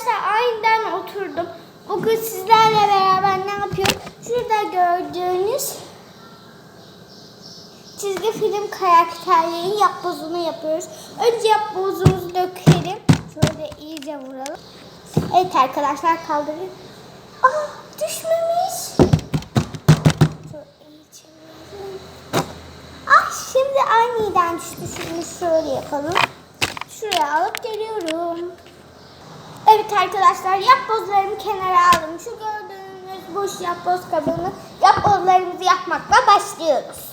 arkadaşlar aniden oturdum. Bugün sizlerle beraber ne yapıyorum? Şurada gördüğünüz çizgi film karakterlerinin yapbozunu yapıyoruz. Önce yapbozumuzu dökelim. Şöyle iyice vuralım. Evet arkadaşlar kaldırın. Aa düşmemiş. Ah şimdi aniden düştü. Şimdi şöyle yapalım. Şuraya alıp geliyorum. Evet arkadaşlar yapbozlarımı kenara aldım. Şu gördüğünüz boş yapboz kabını yapbozlarımızı yapmakla başlıyoruz.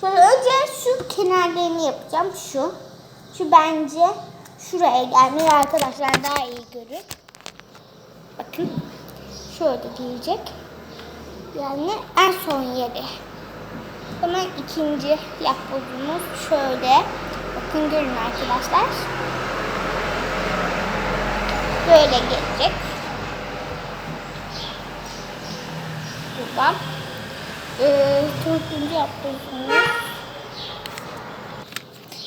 Şöyle önce şu kenarlarını yapacağım. Şu. Şu bence şuraya gelmeli arkadaşlar daha iyi görür. Bakın. Şöyle gelecek. Yani en son yeri. Hemen ikinci yapbozumuz şöyle. Bakın görün arkadaşlar. Böyle gelecek. Buradan. Ee, dördüncü yapbozumuz.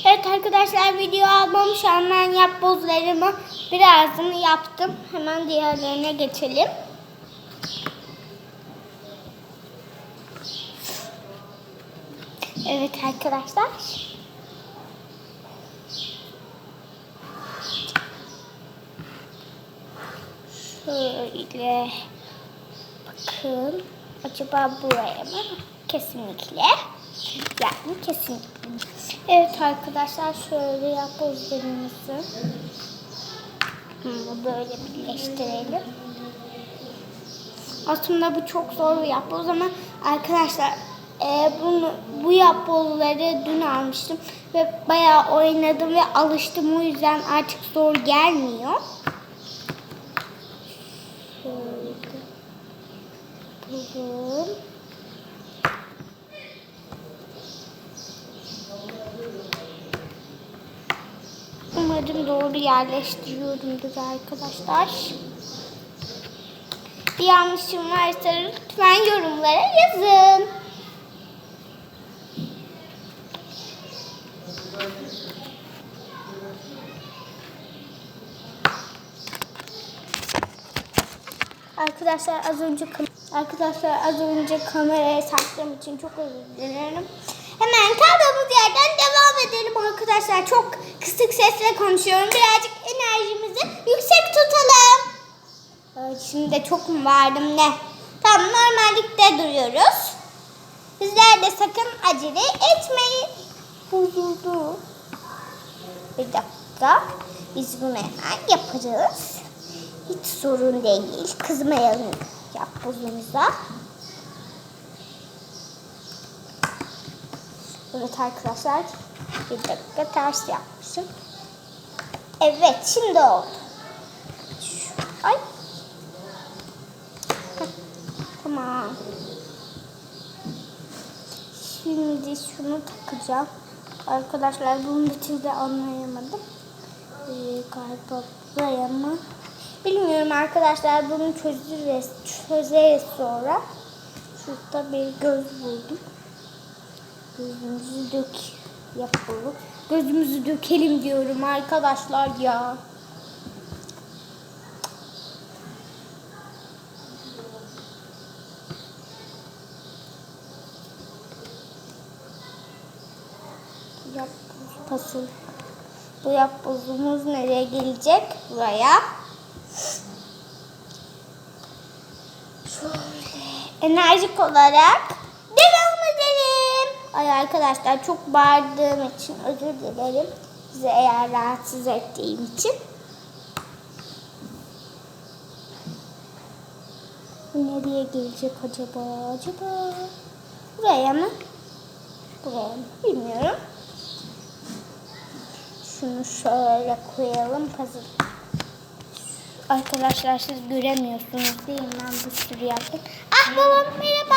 Evet arkadaşlar video almamış hemen yapbozlarımı birazını yaptım. Hemen diğerlerine geçelim. Evet arkadaşlar. Şöyle bakın. Acaba buraya mı? Kesinlikle. Yani kesinlikle. Evet arkadaşlar şöyle yapbozlarımızı bunu böyle birleştirelim. Aslında bu çok zor bir yapboz ama arkadaşlar e, bunu bu yapbozları dün almıştım ve bayağı oynadım ve alıştım o yüzden artık zor gelmiyor. Yapalım. Umarım doğru yerleştiriyorumdur arkadaşlar. Bir yanlışım varsa lütfen yorumlara yazın. Arkadaşlar az önce arkadaşlar az önce kameraya saktığım için çok özür dilerim. Hemen kaldığımız yerden devam edelim arkadaşlar. Çok kısık sesle konuşuyorum. Birazcık enerjimizi yüksek tutalım. Şimdi de çok mu vardım ne? Tamam normallikte duruyoruz. Sizler de sakın acele etmeyin. Bozuldu. Bir dakika. Biz bunu hemen yaparız. Hiç sorun değil. Kızmayalım yapbozumuza. Evet arkadaşlar. Bir dakika ters yapmışım. Evet şimdi oldu. Ay. Heh, Tamam. Şimdi şunu takacağım. Arkadaşlar bunu bir türlü anlayamadım. Ee, galiba buraya? Bilmiyorum arkadaşlar bunu çözeriz, çözeriz sonra. Şurada bir göz buldum. Gözümüzü dök yapalım. Gözümüzü dökelim diyorum arkadaşlar ya. Yap pasıl. Bu yapbozumuz nereye gelecek? Buraya. Enerjik olarak devam edelim. Ay arkadaşlar çok bağırdığım için özür dilerim. Sizi eğer rahatsız ettiğim için. Nereye gelecek acaba? Acaba buraya mı? Buraya mı? Bilmiyorum. Şunu şöyle koyalım. Puzzle. Arkadaşlar siz göremiyorsunuz değil mi? Ben bir sürü yaptım. Ah babam merhaba.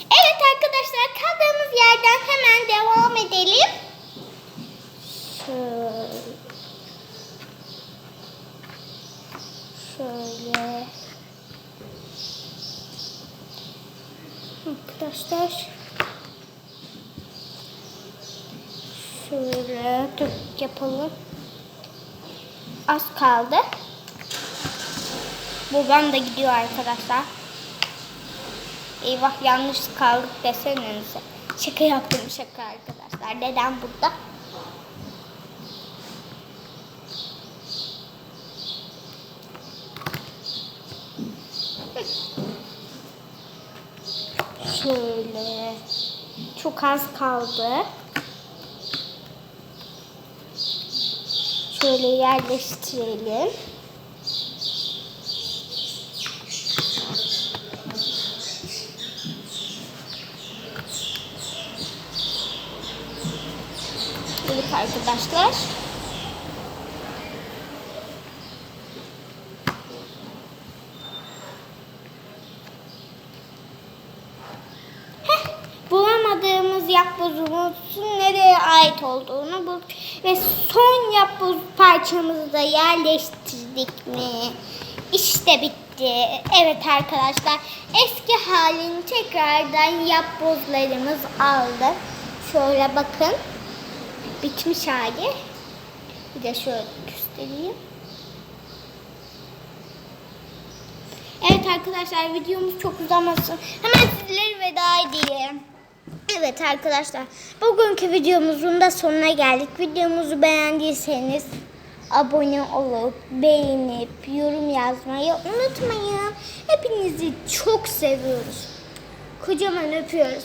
Evet arkadaşlar kaldığımız yerden hemen devam edelim. Şöyle. Şöyle. Arkadaşlar. Şöyle yapalım. Az kaldı. Babam da gidiyor arkadaşlar. Eyvah yanlış kaldık desenize. Şaka yaptım şaka arkadaşlar. Neden burada? Şöyle. Çok az kaldı. Şöyle yerleştirelim. Evet arkadaşlar. Heh, bulamadığımız yapbozumuzun nereye ait olduğunu bulduk. Ve son yapboz parçamızı da yerleştirdik mi? İşte bitti. Evet arkadaşlar eski halini tekrardan yapbozlarımız aldı. Şöyle bakın. Bitmiş hali. Bir de şöyle göstereyim. Evet arkadaşlar videomuz çok uzamasın. Hemen sizlere veda edeyim. Evet arkadaşlar bugünkü videomuzun da sonuna geldik. Videomuzu beğendiyseniz abone olup beğenip yorum yazmayı unutmayın. Hepinizi çok seviyoruz. Kocaman öpüyoruz.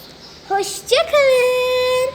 Hoşçakalın.